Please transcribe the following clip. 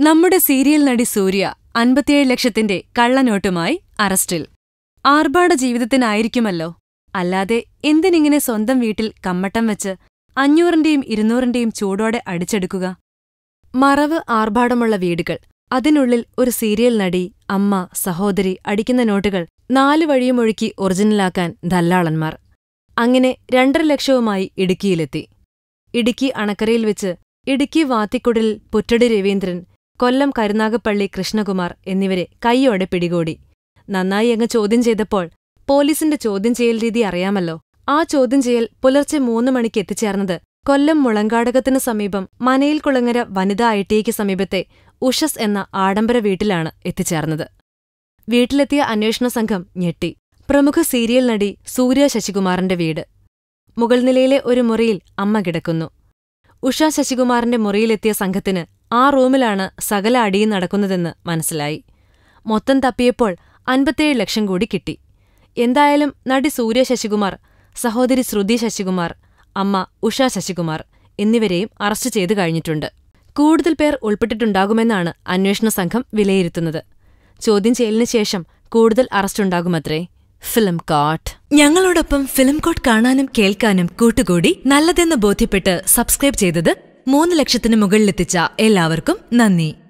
നമ്മുടെ സീരിയൽ നടി സൂര്യ അൻപത്തിയേഴ് ലക്ഷത്തിന്റെ കള്ളനോട്ടുമായി അറസ്റ്റിൽ. ആർഭാട ജീവിതത്തിനായിരിക്കുമല്ലോ. അല്ലാതെ എന്തിനിങ്ങനെ സ്വന്തം വീട്ടിൽ കമ്മട്ടം വെച്ച് അഞ്ഞൂറിന്റെയും ഇരുന്നൂറിന്റെയും ചൂടോടെ അടിച്ചെടുക്കുക? മറവ് ആർഭാടമുള്ള വീടുകൾ. അതിനുള്ളിൽ ഒരു സീരിയൽ നടി അമ്മ സഹോദരി അടിക്കുന്ന നോട്ടുകൾ നാലു വഴിയുമൊഴുക്കി ഒറിജിനലാക്കാൻ ദല്ലാളന്മാർ. അങ്ങനെ രണ്ടര ലക്ഷവുമായി ഇടുക്കിയിലെത്തി. ഇടുക്കി അണക്കരയിൽ വെച്ച് ഇടുക്കി വാത്തിക്കുടലിൽ പുറ്റടി രവീന്ദ്രൻ കൊല്ലം കരുനാഗപ്പള്ളി കൃഷ്ണകുമാർ എന്നിവരെ കൈയോടെ പിടികൂടി. നന്നായി അങ്ങ് ചോദ്യം ചെയ്തപ്പോൾ പോലീസിന്റെ ചോദ്യം ചെയ്യൽ രീതി അറിയാമല്ലോ. ആ ചോദ്യം ചെയ്യൽ പുലർച്ചെ മൂന്ന് മണിക്ക് എത്തിച്ചേർന്നത് കൊല്ലം മുളങ്കാടകത്തിനു സമീപം മനയിൽ കുളങ്ങര വനിതാ ഐ ടിക്ക് സമീപത്തെ ഉഷസ് എന്ന ആഡംബര വീട്ടിലാണ് എത്തിച്ചേർന്നത്. വീട്ടിലെത്തിയ അന്വേഷണ സംഘം ഞെട്ടി. പ്രമുഖ സീരിയൽ നടി സൂര്യ ശശികുമാറിന്റെ വീട്. മുകൾ നിലയിലെ ഒരു മുറിയിൽ അമ്മ കിടക്കുന്നു. ഉഷ ശശികുമാറിന്റെ മുറിയിലെത്തിയ സംഘത്തിന് ആ റൂമിലാണ് സകല അടിയും നടക്കുന്നതെന്ന് മനസ്സിലായി. മൊത്തം തപ്പിയപ്പോൾ അൻപത്തേഴ് ലക്ഷം കൂടി കിട്ടി. എന്തായാലും നടി സൂര്യ ശശികുമാർ സഹോദരി ശ്രുതി ശശികുമാർ അമ്മ ഉഷ ശശികുമാർ എന്നിവരെയും അറസ്റ്റ് ചെയ്തു കഴിഞ്ഞിട്ടുണ്ട്. കൂടുതൽ പേർ ഉൾപ്പെട്ടിട്ടുണ്ടാകുമെന്നാണ് അന്വേഷണ സംഘം വിലയിരുത്തുന്നത്. ചോദ്യം ചെയ്യലിന് ശേഷം കൂടുതൽ അറസ്റ്റുണ്ടാകുമത്രേ ഫിലിം കോട്ട് ഞങ്ങളോടൊപ്പം ഫിലിം കോട്ട് കാണാനും കേൾക്കാനും കൂട്ടുകൂടി നല്ലതെന്ന് ബോധ്യപ്പെട്ട് സബ്സ്ക്രൈബ് ചെയ്തത് മൂന്ന് ലക്ഷത്തിന് മുകളിലെത്തിച്ച എല്ലാവർക്കും നന്ദി.